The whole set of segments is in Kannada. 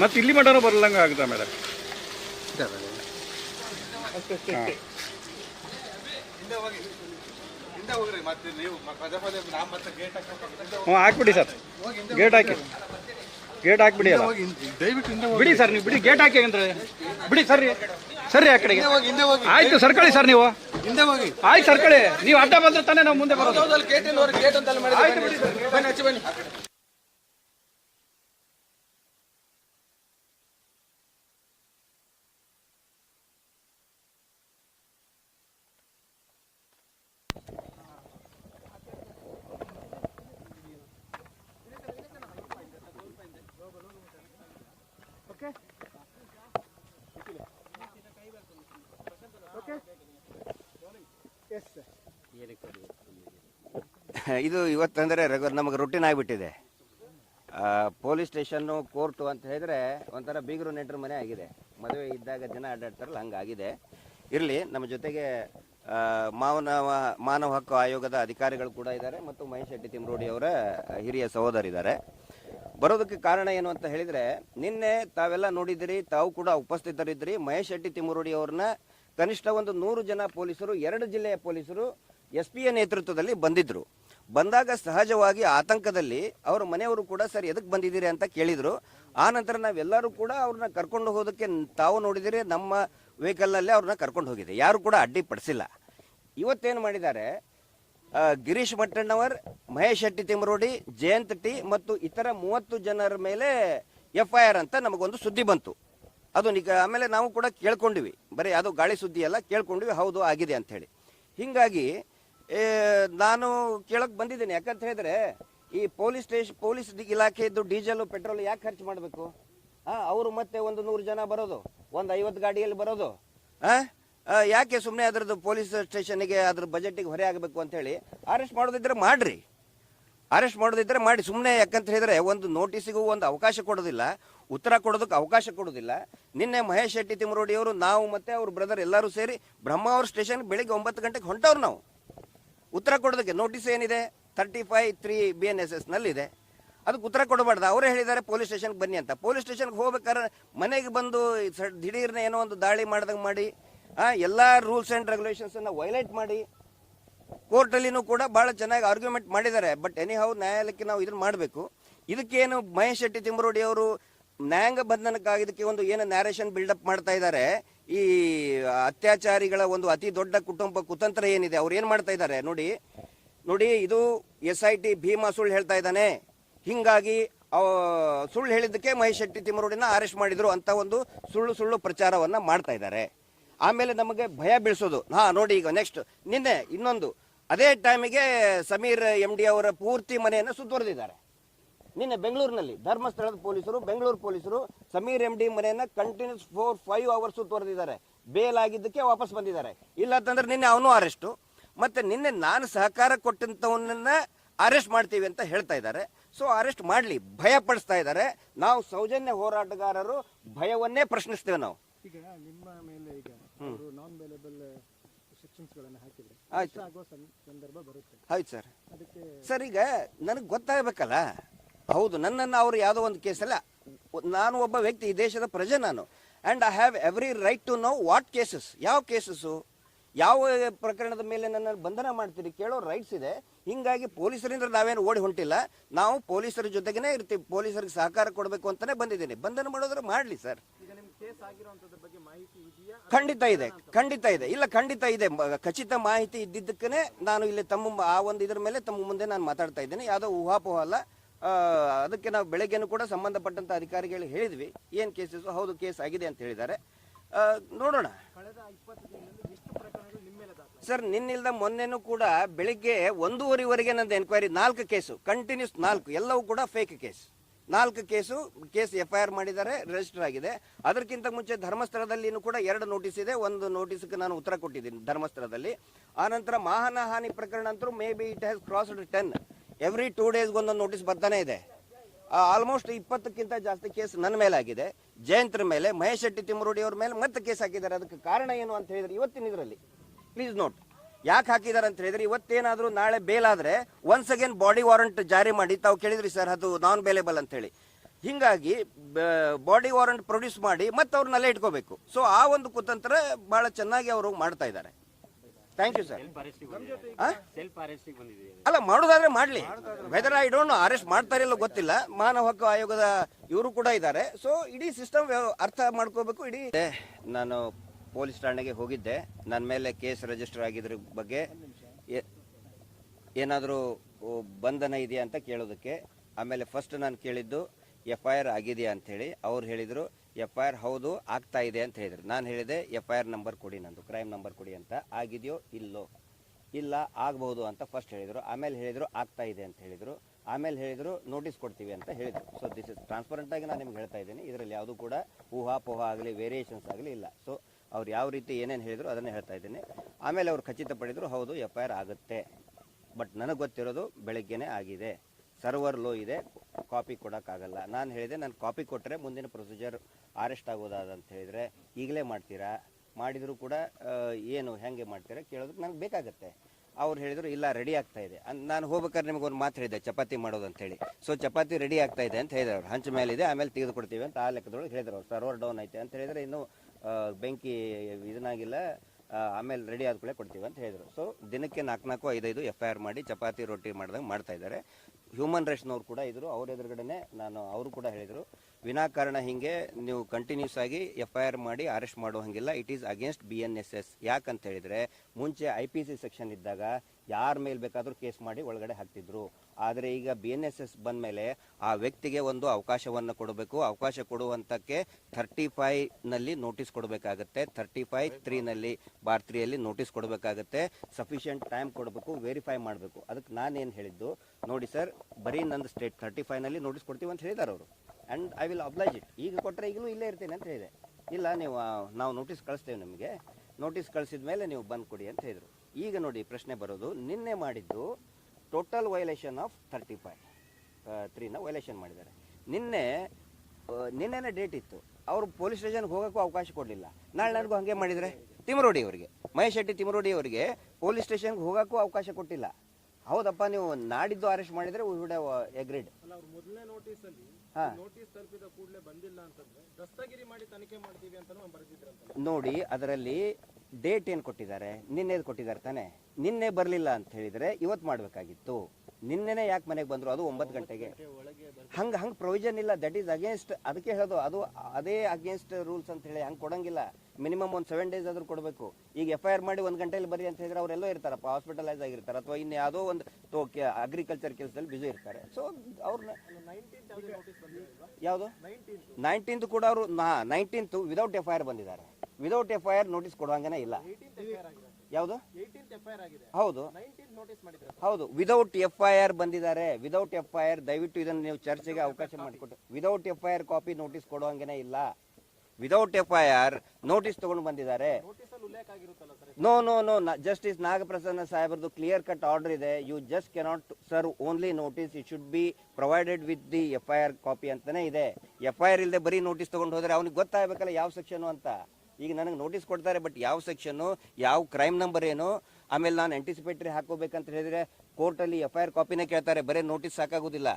ಮತ್ತೆ ಇಲ್ಲಿ ಮಟನೂ ಬರ್ಲಂಗೆ ಆಗುತ್ತಾ ಮೇಡಮ್ ಹ್ಞೂ ಹಾಕ್ಬಿಡಿ ಸರ್. ಗೇಟ್ ಹಾಕಿ. ಗೇಟ್ ಹಾಕ್ಬಿಡಿ ಅಲ್ಲ. ಬಿಡಿ ಸರ್ ನೀವು ಬಿಡಿ. ಗೇಟ್ ಹಾಕಿ ಅಂದ್ರೆ ಬಿಡಿ ಸರ್ ಸರಿ ಆ ಕಡೆಗೆ. ಆಯ್ತು ಸರ್ಕಳಿ ಸರ್ ನೀವು. ಆಯ್ತು ಸರ್ಕಳಿ. ನೀವು ಅಡ್ಡ ಬಂದ್ರೆ ತಾನೇ ನಾವು ಮುಂದೆ ಬರೋದು. ಗೇಟ್ ಅಂತ ಆಯ್ತು ಬಿಡಿ ಸರ್. ಇದು ಇವತ್ತಂದರೆ ರೆಗ್ಯುಲರ್ ನಮಗೆ ರೊಟೀನ್ ಆಗಿಬಿಟ್ಟಿದೆ. ಪೊಲೀಸ್ ಸ್ಟೇಷನ್ನು ಕೋರ್ಟು ಅಂತ ಹೇಳಿದ್ರೆ ಒಂಥರ ಬೀಗರು ನೆಂಟರ ಮನೆ ಆಗಿದೆ. ಮದುವೆ ಇದ್ದಾಗ ಜನ ಅಡ್ಡಾಡ್ತಾರಲ್ಲ, ಹಂಗಾಗಿದೆ. ಇರಲಿ, ನಮ್ಮ ಜೊತೆಗೆ ಮಾನವ ಮಾನವ ಹಕ್ಕು ಆಯೋಗದ ಅಧಿಕಾರಿಗಳು ಕೂಡ ಇದ್ದಾರೆ ಮತ್ತು ಮಹೇಶ್ ಶೆಟ್ಟಿ ತಿಮ್ರೋಡಿ ಅವರ ಹಿರಿಯ ಸಹೋದರಿದ್ದಾರೆ. ಬರೋದಕ್ಕೆ ಕಾರಣ ಏನು ಅಂತ ಹೇಳಿದರೆ, ನಿನ್ನೆ ತಾವೆಲ್ಲ ನೋಡಿದಿರಿ ತಾವು ಕೂಡ ಉಪಸ್ಥಿತರಿದ್ದೀರಿ ಮಹೇಶ್ ಶೆಟ್ಟಿ ತಿಮ್ಮರೋಡಿ ಅವ್ರನ್ನ ಕನಿಷ್ಠ ಒಂದು ನೂರು ಜನ ಪೊಲೀಸರು, ಎರಡು ಜಿಲ್ಲೆಯ ಪೊಲೀಸರು ಎಸ್ ಪಿಯ ನೇತೃತ್ವದಲ್ಲಿ ಬಂದಿದ್ದರು ಬಂದಾಗ ಸಹಜವಾಗಿ ಆತಂಕದಲ್ಲಿ ಅವರ ಮನೆಯವರು ಕೂಡ, ಸರ್ ಎದಕ್ಕೆ ಬಂದಿದ್ದೀರಿ? ಅಂತ ಕೇಳಿದರು. ಆ ನಂತರ ನಾವೆಲ್ಲರೂ ಕೂಡ ಅವ್ರನ್ನ ಕರ್ಕೊಂಡು ಹೋಗೋದಕ್ಕೆ ತಾವು ನೋಡಿದರೆ ನಮ್ಮ ವೆಹಿಕಲ್ನಲ್ಲೇ ಅವ್ರನ್ನ ಕರ್ಕೊಂಡು ಹೋಗಿದೆ. ಯಾರು ಕೂಡ ಅಡ್ಡಿಪಡಿಸಿಲ್ಲ ಇವತ್ತೇನು ಮಾಡಿದ್ದಾರೆ? ಗಿರೀಶ್ ಮಟ್ಟಣ್ಣವರ್, ಮಹೇಶ್ ಶೆಟ್ಟಿ ತಿಮರೋಡಿ ಜಯಂತ್ ಟಿ ಮತ್ತು ಇತರ ಮೂವತ್ತು ಜನರ ಮೇಲೆ ಎಫ್ ಐ ಆರ್ ಅಂತ ನಮಗೊಂದು ಸುದ್ದಿ ಬಂತು. ಅದು ನಿಗ ಆಮೇಲೆ ನಾವು ಕೂಡ ಕೇಳ್ಕೊಂಡಿವಿ. ಬರೀ ಅದು ಗಾಳಿ ಸುದ್ದಿ ಎಲ್ಲ ಕೇಳ್ಕೊಂಡಿವಿ ಹೌದು ಆಗಿದೆ ಅಂತ ಹಿಂಗಾಗಿ ನಾನು ಕೇಳಕ್ಕೆ ಬಂದಿದ್ದೀನಿ. ಯಾಕಂತ ಹೇಳಿದ್ರೆ ಈ ಪೊಲೀಸ್ ಸ್ಟೇಷನ್ ಪೊಲೀಸ್ ಇಲಾಖೆದ್ದು ಡೀಸೆಲ್ ಪೆಟ್ರೋಲ್ ಯಾಕೆ ಖರ್ಚು ಮಾಡಬೇಕು? ಹಾಂ ಅವರು ಮತ್ತೆ ಒಂದು ನೂರು ಜನ ಬರೋದು ಒಂದು ಐವತ್ತು ಗಾಡಿಯಲ್ಲಿ ಬರೋದು. ಆ, ಯಾಕೆ ಸುಮ್ಮನೆ ಅದರದ್ದು ಪೊಲೀಸ್ ಸ್ಟೇಷನ್ಗೆ ಅದ್ರ ಬಜೆಟಿಗೆ ಹೊರೆ ಆಗಬೇಕು ಅಂತೇಳಿ ಅರೆಸ್ಟ್ ಮಾಡೋದಿದ್ರೆ ಮಾಡ್ರಿ. ಅರೆಸ್ಟ್ ಮಾಡೋದಿದ್ರೆ ಮಾಡಿ ಸುಮ್ಮನೆ ಯಾಕಂತ ಹೇಳಿದ್ರೆ ಒಂದು ನೋಟಿಸಿಗೂ ಒಂದು ಅವಕಾಶ ಕೊಡೋದಿಲ್ಲ, ಉತ್ತರ ಕೊಡೋದಕ್ಕೆ ಅವಕಾಶ ಕೊಡೋದಿಲ್ಲ. ನಿನ್ನೆ ಮಹೇಶ್ ಶೆಟ್ಟಿ ತಿಮ್ಮರೋಡಿ ಅವರು, ನಾವು ಮತ್ತೆ ಅವ್ರ ಬ್ರದರ್ ಎಲ್ಲರೂ ಸೇರಿ ಬ್ರಹ್ಮಾವರ ಸ್ಟೇಷನ್ ಬೆಳಿಗ್ಗೆ ಒಂಬತ್ತು ಗಂಟೆಗೆ ಹೊಂಟವ್ರು ನಾವು. ಉತ್ತರ ಕೊಡೋದಕ್ಕೆ ನೋಟಿಸ್ ಏನಿದೆ? Thirty five three B N S ಎಸ್ನಲ್ಲಿದೆ ಅದಕ್ಕೆ ಉತ್ತರ ಕೊಡಬಾರ್ದು. ಅವರೇ ಹೇಳಿದ್ದಾರೆ ಪೊಲೀಸ್ ಸ್ಟೇಷನ್ಗೆ ಬನ್ನಿ ಅಂತ. ಪೊಲೀಸ್ ಸ್ಟೇಷನ್ಗೆ ಹೋಗ್ಬೇಕಾದ್ರೆ ಮನೆಗೆ ಬಂದು ದಿಢೀರ್ನ ಏನೋ ಒಂದು ದಾಳಿ ಮಾಡ್ದಂಗೆ ಮಾಡಿ ಎಲ್ಲ ರೂಲ್ಸ್ ಆ್ಯಂಡ್ ರೆಗ್ಯುಲೇಷನ್ಸನ್ನು ವೈಲೇಟ್ ಮಾಡಿ ಕೋರ್ಟಲ್ಲಿನೂ ಕೂಡ ಬಹಳ ಚೆನ್ನಾಗಿ ಆರ್ಗ್ಯುಮೆಂಟ್ ಮಾಡಿದ್ದಾರೆ. ಬಟ್ ಎನಿ ಹೌ ನ್ಯಾಯಾಲಯಕ್ಕೆ ನಾವು ಇದನ್ನ ಮಾಡಬೇಕು. ಇದಕ್ಕೇನು ಮಹೇಶ್ ಶೆಟ್ಟಿ ತಿಮ್ಮರೋಡಿ ಅವರು ನ್ಯಾಯಾಂಗ ಬಂಧನಕ್ಕಾಗಿದ್ದಕ್ಕೆ ಒಂದು ಏನು ನ್ಯಾರೇಷನ್ ಬಿಲ್ಡಪ್ ಮಾಡ್ತಾ ಇದ್ದಾರೆ. ಈ ಅತ್ಯಾಚಾರಿಗಳ ಒಂದು ಅತಿ ದೊಡ್ಡ ಕುಟುಂಬ ಕುತಂತ್ರ ಏನಿದೆ, ಅವ್ರು ಏನು ಮಾಡ್ತಾ ಇದ್ದಾರೆ ನೋಡಿ. ನೋಡಿ, ಇದು ಎಸ್ ಐ ಟಿ ಭೀಮಾ ಸುಳ್ಳು ಹೇಳ್ತಾ ಇದ್ದಾನೆ. ಹಿಂಗಾಗಿ ಸುಳ್ಳು ಹೇಳಿದ್ದಕ್ಕೆ ಮಹೇಶ್ ಶೆಟ್ಟಿ ತಿಮ್ಮರೋಡಿನ ಅರೆಸ್ಟ್ ಮಾಡಿದ್ರು ಅಂತ ಒಂದು ಸುಳ್ಳು ಸುಳ್ಳು ಪ್ರಚಾರವನ್ನ ಮಾಡ್ತಾ ಇದ್ದಾರೆ. ಆಮೇಲೆ ನಮಗೆ ಭಯ ಬೀಳಿಸೋದು. ಹಾ, ನೋಡಿ ಈಗ ನೆಕ್ಸ್ಟ್ ನಿನ್ನೆ ಇನ್ನೊಂದು. ಅದೇ ಟೈಮಿಗೆ ಸಮೀರ್ ಎಂ ಡಿ ಅವರ ಪೂರ್ತಿ ಮನೆಯನ್ನು ಸುತ್ತುವರೆದಿದ್ದಾರೆ ನಿನ್ನೆ ಬೆಂಗಳೂರಿನಲ್ಲಿ ಧರ್ಮಸ್ಥಳದ ಪೊಲೀಸರು, ಬೆಂಗಳೂರು ಪೊಲೀಸರು ಸಮೀರ್ ಎಂ ಡಿ ಮನೆಯನ್ನು ಕಂಟಿನ್ಯೂಸ್ ಫೋರ್ ಫೈವ್ ಅವರ್ಸ್ ಸುತ್ತುವರೆದಿದ್ದಾರೆ ಬೇಲ್ ಆಗಿದ್ದಕ್ಕೆ ವಾಪಸ್ ಬಂದಿದ್ದಾರೆ. ಇಲ್ಲ ಅಂತಂದ್ರೆ ನಿನ್ನೆ ಅವನು ಅರೆಸ್ಟು ಮತ್ತೆ ನಿನ್ನೆ ನಾನು ಸಹಕಾರ ಕೊಟ್ಟಂತವನ್ನ ಅರೆಸ್ಟ್ ಮಾಡ್ತೀವಿ ಅಂತ ಹೇಳ್ತಾ ಇದ್ದಾರೆ. ಸೊ ಅರೆಸ್ಟ್ ಮಾಡಲಿ, ಭಯ ಪಡಿಸ್ತಾ ಇದ್ದಾರೆ. ನಾವು ಸೌಜನ್ಯ ಹೋರಾಟಗಾರರು, ಭಯವನ್ನೇ ಪ್ರಶ್ನಿಸ್ತೇವೆ ನಾವು. ಈಗ ನಿಮ್ಮ ಮೇಲೆ ಈಗ ಅವರು ನಾನ್ ವೇಲೇಬಲ್ ಸೆಕ್ಷನ್ಸ್ಗಳನ್ನು ಹಾಕಿದ್ರೆ. ಆಯ್ತು. ಕಷ್ಟ ಆಗುವ ಸಂ- ಸಂದರ್ಭ ಬರುತ್ತೆ. ಆಯ್ತು ಸರ್. ಅದಕ್ಕೆ ಸರ್ ಈಗ ನನಗೆ ಗೊತ್ತಾಗಬೇಕಲ್ಲ? ಹೌದು ನನ್ನನ್ನು ಅವರು ಯಾವುದೋ ಒಂದು ಕೇಸಲ್ಲ ನಾನು ಒಬ್ಬ ವ್ಯಕ್ತಿ ಈ ದೇಶದ ಪ್ರಜೆ ನಾನು. And I have every right to know what cases ಯಾವ ಕೇಸಸ್ಸು ಯಾವ ಪ್ರಕರಣದ ಮೇಲೆ ನನ್ನ ಬಂಧನ ಮಾಡ್ತೀರಿ? ಕೇಳೋ ರೈಟ್ಸ್ ಇದೆ. ಹಿಂಗಾಗಿ ಪೊಲೀಸರಿಂದ ನಾವೇನು ಓಡಿ ಹೊಂಟಿಲ್ಲ. ನಾವು ಪೊಲೀಸರ ಜೊತೆಗೇ ಇರ್ತೀವಿ. ಪೊಲೀಸರಿಗೆ ಸಹಕಾರ ಕೊಡಬೇಕು ಅಂತಲೇ ಬಂದಿದ್ದೀನಿ. ಬಂಧನ ಮಾಡೋದ್ರೆ ಮಾಡಲಿ ಸರ್. ಈಗ ಖಂಡಿತ ಇದೆ ಖಂಡಿತ ಇದೆ. ಇಲ್ಲ ಖಂಡಿತ ಇದೆ. ಖಚಿತ ಮಾಹಿತಿ ಇದ್ದಿದ್ದಕ್ಕೇ ನಾನು ಇಲ್ಲಿ ತಮ್ಮ ಆ ಒಂದು ಇದ್ರ ಮೇಲೆ ತಮ್ಮ ಮುಂದೆ ನಾನು ಮಾತಾಡ್ತಾ ಇದ್ದೇನೆ. ಯಾವುದೋ ಊಹಾಪೋಹ ಅಲ್ಲ ಅದಕ್ಕೆ ನಾವು ಬೆಳಗ್ಗೆನೂ ಕೂಡ ಸಂಬಂಧಪಟ್ಟಂತ ಅಧಿಕಾರಿಗಳಿಗೆ ಹೇಳಿದ್ವಿ. ಏನು ಕೇಸಸ್ ಹೌದು ಕೇಸ್ ಆಗಿದೆ ಅಂತ ಹೇಳಿದ್ದಾರೆ. ನೋಡೋಣ. ಸರ್ ನಿನ್ನಿಲ್ದ ಮೊನ್ನೆನೂ ಕೂಡ ಬೆಳಿಗ್ಗೆ ಒಂದೂವರೆವರೆಗೆ ನಂದು ಎನ್ಕ್ವೈರಿ ನಾಲ್ಕು ಕೇಸು ಕಂಟಿನ್ಯೂಸ್ ನಾಲ್ಕು ಎಲ್ಲವೂ ಕೂಡ ಫೇಕ್ ಕೇಸ್ ನಾಲ್ಕು case, case F I R ಮಾಡಿದ್ದಾರೆ ರಿಜಿಸ್ಟರ್ ಆಗಿದೆ. ಅದಕ್ಕಿಂತ ಮುಂಚೆ ಧರ್ಮಸ್ಥಳದಲ್ಲಿನೂ ಕೂಡ ಎರಡು ನೋಟಿಸ್ ಇದೆ. ಒಂದು ನೋಟಿಸ್ಗೆ ನಾನು ಉತ್ತರ ಕೊಟ್ಟಿದ್ದೀನಿ ಧರ್ಮಸ್ಥಳದಲ್ಲಿ. ಆನಂತರ ಮಾನಹಾನಿ ಪ್ರಕರಣ ಅಂತೂ may be it has crossed ten every two ಡೇಸ್ಗೆ ಒಂದೊಂದು ನೋಟಿಸ್ ಬರ್ತಾನೆ ಇದೆ. ಆಲ್ಮೋಸ್ಟ್ ಇಪ್ಪತ್ತಕ್ಕಿಂತ ಜಾಸ್ತಿ ಕೇಸ್ ನನ್ನ ಮೇಲೆ ಆಗಿದೆ. ಜಯಂತ್ರ ಮೇಲೆ, ಮಹೇಶ್ ಶೆಟ್ಟಿ ತಿಮ್ಮರೋಡಿ ಅವ್ರ ಮೇಲೆ ಮತ್ತೆ ಕೇಸ್ ಹಾಕಿದ್ದಾರೆ. ಅದಕ್ಕೆ ಕಾರಣ ಏನು ಅಂತ ಹೇಳಿದ್ರೆ ಇವತ್ತಿನ ಇದರಲ್ಲಿ ಪ್ಲೀಸ್ ನೋಟ್ ಯಾಕೆ ಹಾಕಿದ್ದಾರೆ ಅಂತ ಹೇಳಿದ್ರೆ ಇವತ್ತೇನಾದರೂ ನಾಳೆ ಬೇಲ್ ಆದ್ರೆ ಒನ್ಸ್ ಅಗೇನ್ ಬಾಡಿ ವಾರಂಟ್ ಜಾರಿ ಮಾಡಿ ತಾವು ಕೇಳಿದ್ರಿ ಸರ್ ಅದು ನಾನ್ ಬೇಲೇಬಲ್ ಅಂತ ಹೇಳಿ. ಹಿಂಗಾಗಿ ಬಾಡಿ ವಾರಂಟ್ ಪ್ರೊಡ್ಯೂಸ್ ಮಾಡಿ ಮತ್ತೆ ಅವ್ರನ್ನ ಅಲ್ಲೇ ಇಟ್ಕೋಬೇಕು. ಸೊ ಆ ಒಂದು ಕುತಂತ್ರ ಬಹಳ ಚೆನ್ನಾಗಿ ಅವರು ಮಾಡ್ತಾ ಇದ್ದಾರೆ. ಥ್ಯಾಂಕ್ ಯು ಸರ್ ಅಲ್ಲ ಮಾಡೋದಾದ್ರೆ ಮಾಡ್ಲಿ. ವೆದರ್ ಐ ಡೋಂಟ್ ಅರೆಸ್ಟ್ ಮಾಡ್ತಾರೆ ಇಲ್ಲೋ ಗೊತ್ತಿಲ್ಲ. ಮಾನವ ಹಕ್ಕು ಆಯೋಗದ ಇವರು ಕೂಡ ಇದ್ದಾರೆ. ಸೊ ಇಡೀ ಸಿಸ್ಟಮ್ ಅರ್ಥ ಮಾಡ್ಕೋಬೇಕು. ಇಡೀ ನಾನು ಪೊಲೀಸ್ ಠಾಣೆಗೆ ಹೋಗಿದ್ದೆ. ನನ್ನ ಮೇಲೆ ಕೇಸ್ ರಿಜಿಸ್ಟರ್ ಆಗಿದ್ರ ಬಗ್ಗೆ ಏನಾದರೂ ಬಂಧನ ಇದೆಯಾ ಅಂತ ಕೇಳೋದಕ್ಕೆ. ಆಮೇಲೆ ಫಸ್ಟ್ ನಾನು ಕೇಳಿದ್ದು, ಎಫ್ ಐ ಆರ್ ಆಗಿದೆಯಾ ಅಂಥೇಳಿ ಅವ್ರು ಹೇಳಿದರು, ಎಫ್ ಐ ಆರ್ ಹೌದು, ಆಗ್ತಾ ಇದೆ ಅಂತ ಹೇಳಿದರು. ನಾನು ಹೇಳಿದೆ, ಎಫ್ ಐ ಆರ್ ನಂಬರ್ ಕೊಡಿ ನಂದು, ಕ್ರೈಮ್ ನಂಬರ್ ಕೊಡಿ ಅಂತ. ಆಗಿದೆಯೋ ಇಲ್ಲೋ? ಇಲ್ಲ, ಆಗ್ಬೋದು ಅಂತ ಫಸ್ಟ್ ಹೇಳಿದರು. ಆಮೇಲೆ ಹೇಳಿದರು, ಆಗ್ತಾ ಇದೆ ಅಂತ ಹೇಳಿದರು. ಆಮೇಲೆ ಹೇಳಿದರು ನೋಟಿಸ್ ಕೊಡ್ತೀವಿ ಅಂತ ಹೇಳಿದರು. ಸೊ ದಿಸ್ ಇಸ್ ಟ್ರಾನ್ಸ್ಪರೆಂಟಾಗಿ ನಾನು ನಿಮ್ಗೆ ಹೇಳ್ತಾ ಇದ್ದೀನಿ. ಇದರಲ್ಲಿ ಯಾವುದೂ ಕೂಡ ಊಹಾಪೋಹ ಆಗಲಿ ವೇರಿಯೇಷನ್ಸ್ ಆಗಲಿ ಇಲ್ಲ. ಸೊ ಅವ್ರು ಯಾವ ರೀತಿ ಏನೇನು ಹೇಳಿದ್ರು ಅದನ್ನೇ ಹೇಳ್ತಾ ಇದ್ದೀನಿ. ಆಮೇಲೆ ಅವ್ರು ಖಚಿತಪಡಿದ್ರು ಹೌದು ಎಫ್ ಐ ಆರ್ ಆಗುತ್ತೆ. ಬಟ್ ನನಗೆ ಗೊತ್ತಿರೋದು ಬೆಳಗ್ಗೆನೇ ಆಗಿದೆ. ಸರ್ವರ್ ಲೋ ಇದೆ ಕಾಪಿ ಕೊಡೋಕ್ಕಾಗಲ್ಲ. ನಾನು ಹೇಳಿದೆ, ನಾನು ಕಾಪಿ ಕೊಟ್ಟರೆ ಮುಂದಿನ ಪ್ರೊಸೀಜರ್ ಅರೆಸ್ಟ್ ಆಗೋದಾದ ಅಂತ ಹೇಳಿದರೆ, ಈಗಲೇ ಮಾಡ್ತೀರಾ? ಮಾಡಿದರೂ ಕೂಡ ಏನು, ಹೆಂಗೆ ಮಾಡ್ತೀರಾ ಕೇಳೋದಕ್ಕೆ ನನಗೆ ಬೇಕಾಗುತ್ತೆ. ಅವ್ರು ಹೇಳಿದ್ರು, ಇಲ್ಲ ರೆಡಿ ಆಗ್ತಾ ಇದೆ. ನಾನು ಹೋಗ್ಬೇಕಾದ್ರೆ ನಿಮಗೆ ಒಂದು ಮಾತು ಹೇಳಿದೆ, ಚಪಾತಿ ಮಾಡೋದು ಅಂತ ಹೇಳಿ. ಸೊ ಚಪಾತಿ ರೆಡಿ ಆಗ್ತಾ ಇದೆ ಅಂತ ಹೇಳಿದ್ರು ಅವ್ರು. ಹಂಚ ಇದೆ ಆಮೇಲೆ ತೆಗೆದುಕೊಡ್ತೀವಿ ಅಂತ ಆ ಲೆಕ್ಕದೊಳಗೆ ಹೇಳಿದ್ರು ಸರ್ವರ್ ಡೌನ್ ಐತೆ ಅಂತ ಹೇಳಿದ್ರೆ ಇನ್ನು ಬೆಂಕಿ ಇದನ್ನಾಗಿಲ್ಲ ಆಮೇಲೆ ರೆಡಿ ಆದ ಕೂಡ ಕೊಡ್ತೀವಿ ಅಂತ ಹೇಳಿದರು. ಸೊ ದಿನಕ್ಕೆ ನಾಲ್ಕು ನಾಲ್ಕು ಐದೈದು ಎಫ್ ಐ ಆರ್ ಮಾಡಿ, ಚಪಾತಿ ರೊಟ್ಟಿ ಮಾಡಿದಂಗೆ ಮಾಡ್ತಾ ಇದ್ದಾರೆ. ಹ್ಯೂಮನ್ ರೈಟ್ಸ್ನವ್ರು ಕೂಡ ಇದ್ದರು ಅವ್ರ ಎದುರುಗಡೆನೆ ನಾನು ಅವರು ಕೂಡ ಹೇಳಿದರು, ವಿನಾಕಾರಣ ಹೀಗೆ ನೀವು ಕಂಟಿನ್ಯೂಸ್ ಆಗಿ ಎಫ್ ಐ ಆರ್ ಮಾಡಿ ಅರೆಸ್ಟ್ ಮಾಡೋ ಹಂಗಿಲ್ಲ it is against B N S S ಯಾಕಂತ ಹೇಳಿದರೆ, ಮುಂಚೆ ಐ ಪಿ ಸಿ ಸೆಕ್ಷನ್ ಇದ್ದಾಗ ಯಾರ ಮೇಲೆ ಬೇಕಾದರೂ ಕೇಸ್ ಮಾಡಿ ಒಳಗಡೆ ಹಾಕ್ತಿದ್ರು. ಆದರೆ ಈಗ ಬಿ ಎನ್ ಎಸ್ ಎಸ್ ಬಂದ ಮೇಲೆ ಆ ವ್ಯಕ್ತಿಗೆ ಒಂದು ಅವಕಾಶವನ್ನು ಕೊಡಬೇಕು. ಅವಕಾಶ ಕೊಡುವಂತಕ್ಕೆ ಥರ್ಟಿ ಫೈವ್ನಲ್ಲಿ ನೋಟಿಸ್ ಕೊಡಬೇಕಾಗತ್ತೆ. ಥರ್ಟಿ ಫೈವ್ ತ್ರೀನಲ್ಲಿ ಬಾರ್ ತ್ರೀಯಲ್ಲಿ ನೋಟಿಸ್ ಕೊಡಬೇಕಾಗತ್ತೆ. ಸಫಿಷಿಯಂಟ್ ಟೈಮ್ ಕೊಡಬೇಕು ವೆರಿಫೈ ಮಾಡಬೇಕು. ಅದಕ್ಕೆ ನಾನೇನು ಹೇಳಿದ್ದು, ನೋಡಿ ಸರ್ ಬರೀ ನಂದು ಸ್ಟೇಟ್ ಥರ್ಟಿ ಫೈವ್ನಲ್ಲಿ ನೋಟಿಸ್ ಕೊಡ್ತೀವಿ ಅಂತ ಹೇಳಿದ್ದಾರೆ ಅವರು. And I will oblige it ಈಗ ಕೊಟ್ಟರೆ ಈಗಲೂ ಇಲ್ಲೇ ಇರ್ತೀನಿ ಅಂತ ಹೇಳಿದೆ. ಇಲ್ಲ, ನೀವು ನಾವು ನೋಟಿಸ್ ಕಳಿಸ್ತೇವೆ ನಿಮಗೆ. ನೋಟಿಸ್ ಕಳಿಸಿದ ಮೇಲೆ ನೀವು ಬಂದು ಕೊಡಿ ಅಂತ ಹೇಳಿದರು. ಈಗ ನೋಡಿ ಪ್ರಶ್ನೆ ಬರೋದು. ನಿನ್ನೆ ಮಾಡಿದ್ದು total violation of thirty five ತ್ರೀನ violation ಮಾಡಿದ್ದಾರೆ. ನಿನ್ನೆ ನಿನ್ನೆನೇ ಡೇಟ್ ಇತ್ತು. ಅವರು ಪೊಲೀಸ್ ಸ್ಟೇಷನ್ಗೆ ಹೋಗೋಕ್ಕೂ ಅವಕಾಶ ಕೊಡಲಿಲ್ಲ. ನಾಳೆ ನನಗೂ ಹಾಗೆ ಮಾಡಿದರೆ? ತಿಮರೋಡಿ ಅವರಿಗೆ. ಮಹೇಶ್ ಶೆಟ್ಟಿ ತಿಮರೋಡಿ ಅವರಿಗೆ ಪೊಲೀಸ್ ಸ್ಟೇಷನ್ಗೆ ಹೋಗೋಕ್ಕೂ ಅವಕಾಶ ಕೊಟ್ಟಿಲ್ಲ. ಹೌದಪ್ಪ, ನೀವು ನಾಡಿದ್ದು ಅರೆಸ್ಟ್ ಮಾಡಿದರೆ ವುಡ್ ಹ್ಯಾವ್ ಎಗ್ರಿಡ್ ನೋಟಿಸ್ ತಲುಪಿದ ಕೂಡಲೇ ಬಂದಿಲ್ಲ ಅಂತಂದ್ರೆ ದಸ್ತಗಿರಿ ಮಾಡಿ ತನಿಖೆ ಮಾಡ್ತೀವಿ ಅಂತಾನು ಬರೆದಿದ್ರಂತ ನೋಡಿ ಅದರಲ್ಲಿ ಡೇಟ್ ಏನು ಕೊಟ್ಟಿದ್ದಾರೆ? ನಿನ್ನೆದು ಕೊಟ್ಟಿದ್ದಾರೆ ತಾನೆ? ನಿನ್ನೆ ಬರಲಿಲ್ಲ ಅಂತ ಹೇಳಿದ್ರೆ ಇವತ್ತು ಮಾಡಬೇಕಾಗಿತ್ತು. ನಿನ್ನೆನೇ ಯಾಕೆ ಮನೆಗೆ ಬಂದ್ರು? ಅದು ಒಂಬತ್ತು ಗಂಟೆಗೆ. ಹಂಗ ಹಂಗೆ ಪ್ರೊವಿಷನ್ ಇಲ್ಲ. ದಟ್ ಈಸ್ ಅಗೇನ್ಸ್ಟ್ ಅದಕ್ಕೆ ಹೇಳೋದು ಅದು ಅದೇ ಅಗೇನ್ಸ್ಟ್ ರೂಲ್ಸ್ ಅಂತ ಹೇಳಿ ಹಂಗೆ ಕೊಡಂಗಿಲ್ಲ. ಮಿನಿಮಮ್ ಒಂದು ಸೆವೆನ್ ಡೇಸ್ ಆದರೂ ಕೊಡಬೇಕು. ಈಗ ಎಫ್ ಐ ಆರ್ ಮಾಡಿ ಒಂದು ಗಂಟೆಯಲ್ಲಿ ಬರಿ ಅಂತ ಹೇಳಿದ್ರೆ ಅವರೆಲ್ಲೋ ಇರ್ತಾರಪ್ಪ ಹಾಸ್ಪಿಟಲೈಸ್ ಆಗಿರ್ತಾರೆ ಅಥವಾ ಇನ್ನು ಯಾವುದೋ ಒಂದು ಅಗ್ರಿಕಲ್ಚರ್ ಕೆಲಸದಲ್ಲಿ ಬ್ಯುಸಿ ಇರ್ತಾರೆ. ಸೊ ಅವ್ರನ್ನ ಯಾವುದು? ನೈನ್ಟೀನ್ತ್ ಕೂಡ ಅವರು nineteenth without F I R ಬಂದಿದ್ದಾರೆ. Without F I R notice ಕೊಡುವಂಗನೇ ಇಲ್ಲ. ಯಾವುದು? ಹೌದು. ಹೌದು. ವಿದೌಟ್ ಎಫ್ ಐ ಆರ್ ಬಂದಿದ್ದಾರೆ. ವಿದೌಟ್ ಎಫ್ ಐ ಆರ್ ದಯವಿಟ್ಟು ಇದನ್ನು ನೀವು ಚರ್ಚೆಗೆ ಅವಕಾಶ ಮಾಡಿಕೊಟ್ಟು. Without F I R copy notice ಕೊಡುವಂಗೇನೆ ಇಲ್ಲ. Without F I R notice ತಗೊಂಡು ಬಂದಿದ್ದಾರೆ. No no no justice Nagaprasanna ಸಾಹೇಬರದು clear cut order ಇದೆ. You just cannot serve only notice it should be provided with the F I R copy ಅಂತಾನೆ ಇದೆ. ಎಫ್ ಐ ಆರ್ ಇಲ್ಲದೆ ಬರೀ ನೋಟಿಸ್ ತಗೊಂಡು ಹೋದರೆ ಅವ್ನಿಗೆ ಗೊತ್ತಾಗಬೇಕಲ್ಲ ಯಾವ ಸೆಕ್ಷನ್ ಅಂತ. ಈಗ ನನಗೆ ನೋಟಿಸ್ ಕೊಡ್ತಾರೆ ಬಟ್ ಯಾವ ಸೆಕ್ಷನ್ನು ಯಾವ ಕ್ರೈಮ್ ನಂಬರ್ ಏನು? ಆಮೇಲೆ ನಾನು ಆಂಟಿಸಿಪೇಟರಿ ಹಾಕೋಬೇಕಂತ ಹೇಳಿದ್ರೆ ಕೋರ್ಟಲ್ಲಿ ಎಫ್ ಐ ಆರ್ ಕಾಪಿನೇ ಕೇಳ್ತಾರೆ ಬರೀ notice ಸಾಕಾಗೋದಿಲ್ಲ.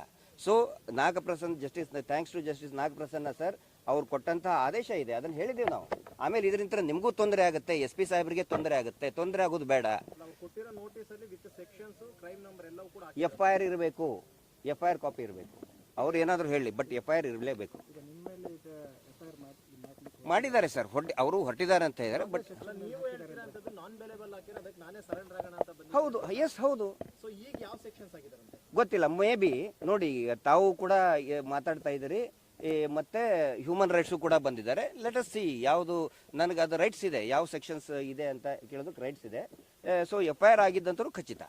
So Nagaprasanna justice thanks to justice Nagaprasanna sir ಅವ್ರು ಕೊಟ್ಟಂತಹ ಆದೇಶ ಇದೆ ಅದನ್ನು ಹೇಳಿದೀವಿ ನಾವು. ಆಮೇಲೆ ಇದರಿಂದ ನಿಮಗೂ ತೊಂದರೆ ಆಗುತ್ತೆ ಎಸ್ ಪಿ ಸಾಹೇಬರಿಗೆ ತೊಂದರೆ ಆಗುತ್ತೆ. ತೊಂದರೆ ಆಗೋದು ಬೇಡ. ಎಫ್ ಐ ಆರ್ ಇರಬೇಕು ಎಫ್ ಐ ಆರ್ ಕಾಪಿ ಇರಬೇಕು. ಅವ್ರು ಏನಾದರೂ ಹೇಳಿ ಬಟ್ ಎಫ್ ಐ ಆರ್ ಇರಲೇಬೇಕು. ಮಾಡಿದ್ದಾರೆ ಸರ್ ಹೊಟ್ಟೆ ಅವರು ಹೊರಟಿದ್ದಾರೆ ಅಂತ ಹೇಳಿದ್ದಾರೆ ಬಟ್ ಹೌದು ಎಸ್ ಹೌದು. ಸೊ ಈಗ ಯಾವ ಸೆಕ್ಷನ್ಸ್ ಆಗಿದಾರಂತೆ ಗೊತ್ತಿಲ್ಲ ಮೇ ಬಿ ನೋಡಿ ಈಗ ತಾವು ಕೂಡ ಮಾತಾಡ್ತಾ ಇದ್ದೀರಿ. ಮತ್ತೆ ಹ್ಯೂಮನ್ ರೈಟ್ಸು ಕೂಡ ಬಂದಿದ್ದಾರೆ. ಲೆಟ್ ಅಸ್ ಸಿ ಯಾವುದು ನನಗೆ ಅದು ರೈಟ್ಸ್ ಇದೆ ಯಾವ ಸೆಕ್ಷನ್ಸ್ ಇದೆ ಅಂತ ಕೇಳೋದಕ್ಕೆ ರೈಟ್ಸ್ ಇದೆ. ಸೊ ಎಫ್ ಐ ಆರ್ ಆಗಿದ್ದಂತರೂ ಖಚಿತ.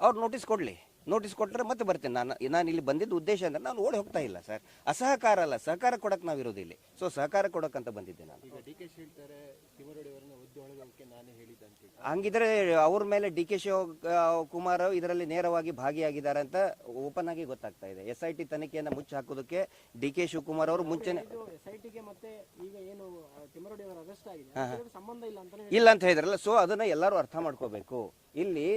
ಅವ್ರು ನೋಟಿಸ್ ಕೊಡಲಿ. ನೋಟಿಸ್ ಕೊಟ್ಟರೆ ಮತ್ತೆ ಬರ್ತೀನಿ. ನಾನು ನಾನು ಇಲ್ಲಿ ಬಂದಿದ್ದ ಉದ್ದೇಶ ಅಂದರೆ ನಾನು ಓಡಿ ಹೋಗ್ತಾ ಇಲ್ಲ ಸರ್. ಅಸಹಕಾರ ಅಲ್ಲ ಸಹಕಾರ ಕೊಡಕ್ಕೆ ನಾವು ಇಲ್ಲಿ ಸೊ ಸಹಕಾರ ಕೊಡಕ್ಕಂತ ಬಂದಿದ್ದೆ ನಾನು ಈಗ ಡಿ ಕೆ ಶಿ ಹೇಳ್ತಾರೆ ತಿಮರೋಡಿ ಅವರನ್ನ ಒದ್ದೊಳಗೋಕೆ ನಾನೇ ಹೇಳಿದ್ದಂತ ಹಂಗಿದ್ರೆ ಅವ್ರ ಮೇಲೆ ಡಿ ಕೆ ಶಿವ ಕುಮಾರ್ ಇದರಲ್ಲಿ ನೇರವಾಗಿ ಭಾಗಿಯಾಗಿದ್ದಾರೆ ಅಂತ ಓಪನ್ ಆಗಿ ಗೊತ್ತಾಗ್ತಾ ಇದೆ. ಎಸ್ ಐ ಟಿ ತನಿಖೆಯನ್ನು ಮುಚ್ಚಿ ಹಾಕೋದಕ್ಕೆ ಡಿ ಕೆ ಶಿವಕುಮಾರ್ ಅವರು ಮುಂಚೆನೆ ಇಲ್ಲ ಅಂತ ಹೇಳಿದ್ರಲ್ಲ ಸೊ ಅದನ್ನ ಎಲ್ಲರೂ ಅರ್ಥ ಮಾಡ್ಕೋಬೇಕು. ಇಲ್ಲಿ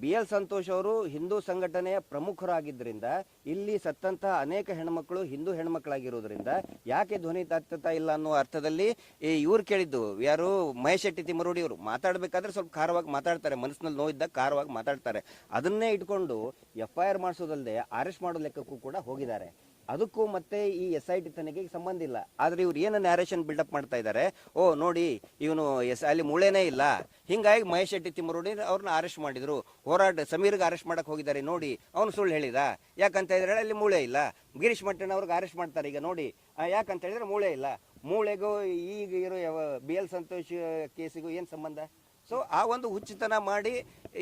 ಬಿ ಎಲ್ ಸಂತೋಷ್ ಅವರು ಹಿಂದೂ ಸಂಘಟನೆಯ ಪ್ರಮುಖರಾಗಿದ್ದರಿಂದ ಇಲ್ಲಿ ಸತ್ತಂತಹ ಅನೇಕ ಹೆಣ್ಮಕ್ಳು ಹಿಂದೂ ಹೆಣ್ಮಕ್ಳಾಗಿರೋದ್ರಿಂದ ಯಾಕೆ ಧ್ವನಿ ತಾತ್ತಾ ಇಲ್ಲ ಅನ್ನೋ ಅರ್ಥದಲ್ಲಿ ಈ ಇವ್ರು ಕೇಳಿದ್ದು, ಯಾರು ಮಹೇಶ್ ಶೆಟ್ಟಿ ತಿಮ್ಮರೋಡಿ ಅವರು ಮಾತಾಡಬೇಕಾದ್ರೆ ಸ್ವಲ್ಪ ಖಾರವಾಗಿ ಮಾತಾಡ್ತಾರೆ, ಮನಸ್ಸಿನಲ್ಲಿ ನೋವಿದ್ದಾಗ ಖಾರವಾಗಿ ಮಾತಾಡ್ತಾರೆ. ಅದನ್ನೇ ಇಟ್ಕೊಂಡು ಎಫ್ ಐ ಆರ್ ಮಾಡಿಸೋದಲ್ಲದೆ ಅರೆಸ್ಟ್ ಮಾಡೋ ಲೆಕ್ಕಕ್ಕೂ ಕೂಡ ಹೋಗಿದ್ದಾರೆ. ಅದಕ್ಕೂ ಮತ್ತೆ ಈ ಎಸ್ ಐ ಟಿ ತನಿಖೆಗೆ ಸಂಬಂಧ ಇಲ್ಲ. ಆದ್ರೆ ಇವ್ರು ಏನು ನ್ಯಾರೇಷನ್ ಬಿಲ್ಡಪ್ ಮಾಡ್ತಾ ಇದ್ದಾರೆ ಓ, ನೋಡಿ, ಇವನು ಎಸ್, ಅಲ್ಲಿ ಮೂಳೆನೇ ಇಲ್ಲ. ಹಿಂಗಾಗಿ ಮಹೇಶ್ ಶೆಟ್ಟಿ ತಿಮ್ಮರೋಡಿ ಅವ್ರನ್ನ ಅರೆಸ್ಟ್ ಮಾಡಿದ್ರು. ಹೋರಾಟ ಸಮೀರ್ಗೆ ಅರೆಸ್ಟ್ ಮಾಡಕ್ ಹೋಗಿದ್ದಾರೆ. ನೋಡಿ, ಅವನು ಸುಳ್ಳು ಹೇಳಿದ. ಯಾಕಂತ ಹೇಳಿದ್ರೆ ಅಲ್ಲಿ ಮೂಳೆ ಇಲ್ಲ. ಗಿರೀಶ್ ಮಟ್ಟಣ್ಣ ಅವ್ರಿಗೆ ಅರೆಸ್ಟ್ ಮಾಡ್ತಾರೆ. ಈಗ ನೋಡಿ ಯಾಕಂತ ಹೇಳಿದ್ರೆ ಮೂಳೆ ಇಲ್ಲ. ಮೂಳೆಗೂ ಈಗ ಇರೋ ಬಿ ಎಲ್ ಸಂತೋಷ್ ಕೇಸಿಗೂ ಏನು ಸಂಬಂಧ? ಸೊ ಆ ಒಂದು ಹುಚ್ಚುತನ ಮಾಡಿ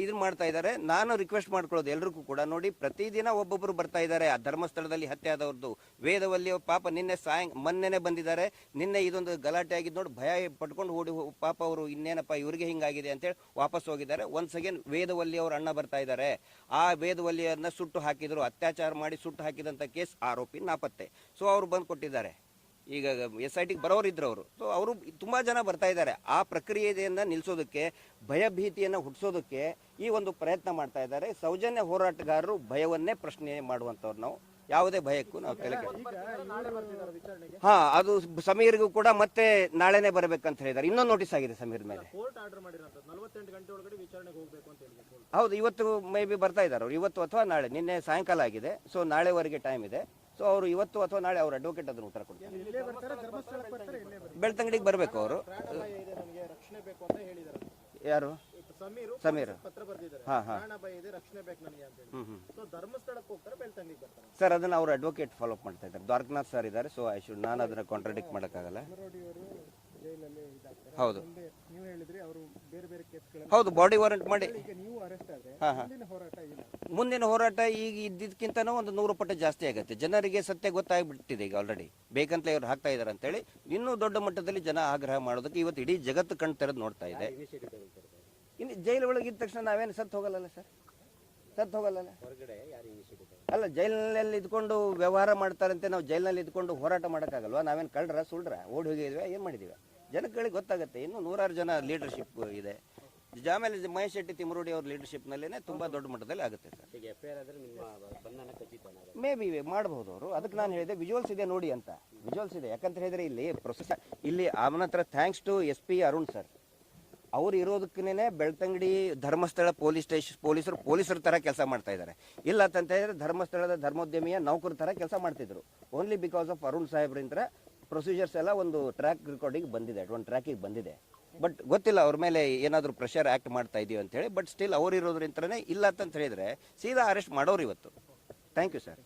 ಇದನ್ನ ಮಾಡ್ತಾ ಇದ್ದಾರೆ ನಾನು ರಿಕ್ವೆಸ್ಟ್ ಮಾಡ್ಕೊಳ್ಳೋದು ಎಲ್ರಿಗೂ ಕೂಡ. ನೋಡಿ, ಪ್ರತಿದಿನ ಒಬ್ಬೊಬ್ಬರು ಬರ್ತಾ ಇದ್ದಾರೆ ಆ ಧರ್ಮಸ್ಥಳದಲ್ಲಿ ಹತ್ಯೆ ಆದವ್ರದ್ದು ವೇದವಲ್ಲಿ ಪಾಪ ನಿನ್ನೆ ಸಾಯಂ ಮೊನ್ನೆನೆ ಬಂದಿದ್ದಾರೆ. ನಿನ್ನೆ ಇದೊಂದು ಗಲಾಟೆ ಆಗಿದ್ದು ನೋಡಿ ಭಯ ಪಟ್ಕೊಂಡು ಓಡಿ ಪಾಪ ಅವರು ಇನ್ನೇನಪ್ಪ ಇವ್ರಿಗೆ ಹಿಂಗಾಗಿದೆ ಅಂತೇಳಿ ವಾಪಸ್ ಹೋಗಿದ್ದಾರೆ. ಒನ್ಸ್ ಅಗೇನ್ ವೇದವಲ್ಲಿ ಅವ್ರ ಅಣ್ಣ ಬರ್ತಾ ಇದ್ದಾರೆ ಆ ವೇದವಲ್ಲಿಯನ್ನ ಸುಟ್ಟು ಹಾಕಿದ್ರು, ಅತ್ಯಾಚಾರ ಮಾಡಿ ಸುಟ್ಟು ಹಾಕಿದಂಥ ಕೇಸ್ ಆರೋಪಿ ನಾಪತ್ತೆ. ಸೊ ಅವರು ಬಂದು ಕೊಟ್ಟಿದ್ದಾರೆ ಈಗ ಎಸ್ ಐ ಟಿಗೆ ಬರೋರು ಇದ್ರು ಅವರು ಸೊ ಅವರು ತುಂಬ ಜನ ಬರ್ತಾ ಇದ್ದಾರೆ. ಆ ಪ್ರಕ್ರಿಯೆಯನ್ನು ನಿಲ್ಲಿಸೋದಕ್ಕೆ ಭಯಭೀತಿಯನ್ನು ಹುಟ್ಟಿಸೋದಕ್ಕೆ ಈ ಒಂದು ಪ್ರಯತ್ನ ಮಾಡ್ತಾ ಇದ್ದಾರೆ. ಸೌಜನ್ಯ ಹೋರಾಟಗಾರರು ಭಯವನ್ನೇ ಪ್ರಶ್ನೆ ಮಾಡುವಂಥವ್ರು ನಾವು. ಯಾವುದೇ ಭಯಕ್ಕೂ ನಾವು ತಲೆ ಕೆಡ ಹಾ ಅದು ಸಮೀರ್ಗೂ ಕೂಡ ಮತ್ತೆ ನಾಳೆನೆ ಬರಬೇಕಂತ ಹೇಳಿದ್ದಾರೆ. ಇನ್ನೊಂದು ನೋಟಿಸ್ ಆಗಿದೆ ಸಮೀರ್ ಮೇಲೆ. ಹೌದು ಇವತ್ತು ಮೇ ಬಿ ಬರ್ತಾ ಇದ್ದಾರೆ ಅವ್ರು. ಇವತ್ತು ಅಥವಾ ನಾಳೆ. ನಿನ್ನೆ ಸಾಯಂಕಾಲ ಆಗಿದೆ. ಸೊ ನಾಳೆವರೆಗೆ ಟೈಮ್ ಇದೆ. ಸೊ ಅವರು ಇವತ್ತು ಅಥವಾ ನಾಳೆ ಅವ್ರ ಅಡ್ವೊಕೇಟ್ ಅದನ್ನು ಉತ್ತರ ಕೊಡ್ತಾರೆ. ಇಲ್ಲೇ ಬರ್ತಾರೆ ಧರ್ಮಸ್ಥಳಕ್ಕೆ ಬರ್ತಾರೆ ಇಲ್ಲೇ ಬರ್ತಾರೆ. ಬೆಳ್ತಂಗಡಿಗೆ ಬರಬೇಕು ಅವರು. ಪ್ರಾಣಭಯ ಇದೆ ನನಗೆ ರಕ್ಷಣೆ ಬೇಕು ಅಂತ ಹೇಳಿದ್ದಾರೆ ಯಾರು? ಸಮೀರು ಸಮೀರ್. ಪತ್ರ ಬರೆದಿದ್ದಾರೆ. ಹಾ ಹಾ. ಇದೆ ರಕ್ಷಣೆ ಬೇಕು ನನಗೆ ಅಂತ ಹೇಳಿ. ಹ್ಮ್ ಹ್ಮ್. ಸೊ ಧರ್ಮಸ್ಥಳಕ್ಕೆ ಹೋಗ್ತಾರೆ ಬೆಳ್ತಂಗಿಗೆ ಬರ್ತಾರೆ. ಸರ್ ಅದನ್ನ ಅವ್ರ ಅಡ್ವೊಕೇಟ್ ಫಾಲೋ ಅಪ್ ಮಾಡ್ತಾ ಇದ್ದಾರೆ. ದ್ವಾರಕನಾಥ್ ಸರ್ ಇದ್ದಾರೆ ಸೊ ಐ ಶುಡ್ ನಾನು ಅದನ್ನ ಕಾಂಟ್ರಾಡಿಕ್ಟ್ ಮಾಡೋಕ್ಕಾಗಲ್ಲ. ಜೈಲಲ್ಲಿ ಇದಾಗ್ತಾರೆ. ಹೌದು. ಮುಂದೆ ನೀವು ಹೇಳಿದ್ರಿ ಅವರು ಬೇರೆ ಬೇರೆ ಕೇಸ್ಗಳಲ್ಲಿ ಹೌದು ಬಾಡಿ ವಾರೆಂಟ್ ಮಾಡಿ. ಈಗ ನೀವು ಅರೆಸ್ಟ್ ಆದ್ರೆ ಹಾ ಹಾ. ಮುಂದಿನ ಹೋರಾಟ ಇಲ್ಲ ಮುಂದಿನ ಹೋರಾಟ ಈಗ ಇದ್ದಿದ್ದಕ್ಕಿಂತನೂ ಒಂದು ನೂರು ಪಟ್ಟು ಜಾಸ್ತಿ ಆಗುತ್ತೆ. ಜನರಿಗೆ ಸತ್ಯ ಗೊತ್ತಾಗ್ಬಿಟ್ಟಿದೆ ಈಗ ಆಲ್ರೆಡಿ ಬೇಕಂತಲೇ ಇವ್ರು ಹಾಕ್ತಾ ಇದ್ದಾರೆ ಅಂತೇಳಿ ಇನ್ನೂ ದೊಡ್ಡ ಮಟ್ಟದಲ್ಲಿ ಜನ ಆಗ್ರಹ ಮಾಡೋದಕ್ಕೆ ಇವತ್ತು ಇಡೀ ಜಗತ್ತು ಕಣ್ ತೆರೆದು ನೋಡ್ತಾ ಇದೆ. ಇನ್ನು ಜೈಲ್ ಒಳಗಿದ ಇದ್ದ ತಕ್ಷಣ ನಾವೇನು ಸತ್ತು ಹೋಗಲ್ಲ ಸರ್? ಸತ್ತು ಹೋಗಲ್ಲ ಹೊರಗಡೆ ಯಾರು ಇನಿಷಿಯೇಟಿವ್ ಅಲ್ಲ ಜೈಲಿನಲ್ಲಿ ಇದ್ಕೊಂಡು ವ್ಯವಹಾರ ಮಾಡ್ತಾರಂತೆ ನಾವು ಜೈಲಿನಲ್ಲಿ ಇದ್ಕೊಂಡು ಹೋರಾಟ ಮಾಡೋಕ್ಕಾಗಲ್ವ? ನಾವೇನು ಕಳ್ರ ಸುಳ್ರ ಓಡಿ ಹೋಗಿದ್ವಿ ಏನು ಮಾಡಿದೀವಿ? ಜನಗಳಿಗೆ ಗೊತ್ತಾಗುತ್ತೆ. ಇನ್ನು ನೂರಾರು ಜನ ಲೀಡರ್ಶಿಪ್ ಇದೆ. ಜಾಮೇಲೆ ಮಹೇಶ್ ಶೆಟ್ಟಿ ತಿಮ್ಮರೋಡಿ ಅವ್ರ ಲೀಡರ್ಶಿಪ್ನಲ್ಲೇ ತುಂಬ ದೊಡ್ಡ ಮಟ್ಟದಲ್ಲಿ ಆಗುತ್ತೆ ಸರ್. ಮೇ ಬಿ ಮಾಡಬಹುದು ಅವರು. ಅದಕ್ಕೆ ನಾನು ಹೇಳಿದೆ ವಿಜುವಲ್ಸ್ ಇದೆ ನೋಡಿ ಅಂತ. ವಿಜುವಲ್ಸ್ ಇದೆ. ಯಾಕಂತ ಹೇಳಿದ್ರೆ ಇಲ್ಲಿ ಪ್ರೊಸೆಸ್ ಇಲ್ಲಿ ಅವನ ಹತ್ರ thanks to S P Arun sir ಅವ್ರು ಇರೋದಕ್ಕೇನೆ ಬೆಳ್ತಂಗಡಿ ಧರ್ಮಸ್ಥಳ ಪೊಲೀಸ್ ಸ್ಟೇಷನ್ ಪೊಲೀಸರು ಪೊಲೀಸರ ತರ ಕೆಲಸ ಮಾಡ್ತಾ ಇದ್ದಾರೆ ಇಲ್ಲ ಅಂತ ಹೇಳಿದ್ರೆ ಧರ್ಮಸ್ಥಳದ ಧರ್ಮೋದ್ಯಮಿಯ ನೌಕರ ತರ ಕೆಲಸ ಮಾಡ್ತಿದ್ರು. ಓನ್ಲಿ ಬಿಕಾಸ್ ಆಫ್ ಅರುಣ್ ಸಾಹೇಬ್ರಿಂದ ಪ್ರೊಸೀಜರ್ಸ್ ಎಲ್ಲ ಒಂದು ಟ್ರ್ಯಾಕ್ ರೆಕಾರ್ಡಿಂಗ್ ಬಂದಿದೆ ಒಂದು ಟ್ರ್ಯಾಕಿಗೆ ಬಂದಿದೆ. ಬಟ್ ಗೊತ್ತಿಲ್ಲ, ಅವ್ರ ಮೇಲೆ ಏನಾದರೂ ಪ್ರೆಷರ್ ಆ್ಯಕ್ಟ್ ಮಾಡ್ತಾ ಇದೀವಿ ಅಂತೇಳಿ ಬಟ್ ಸ್ಟಿಲ್ ಅವ್ರು ಇರೋದ್ರಿಂದನೇ ಇಲ್ಲ ಅಂತ ಹೇಳಿದರೆ, ಸೀದಾ ಅರೆಸ್ಟ್ ಮಾಡೋರು ಇವತ್ತು. Thank you sir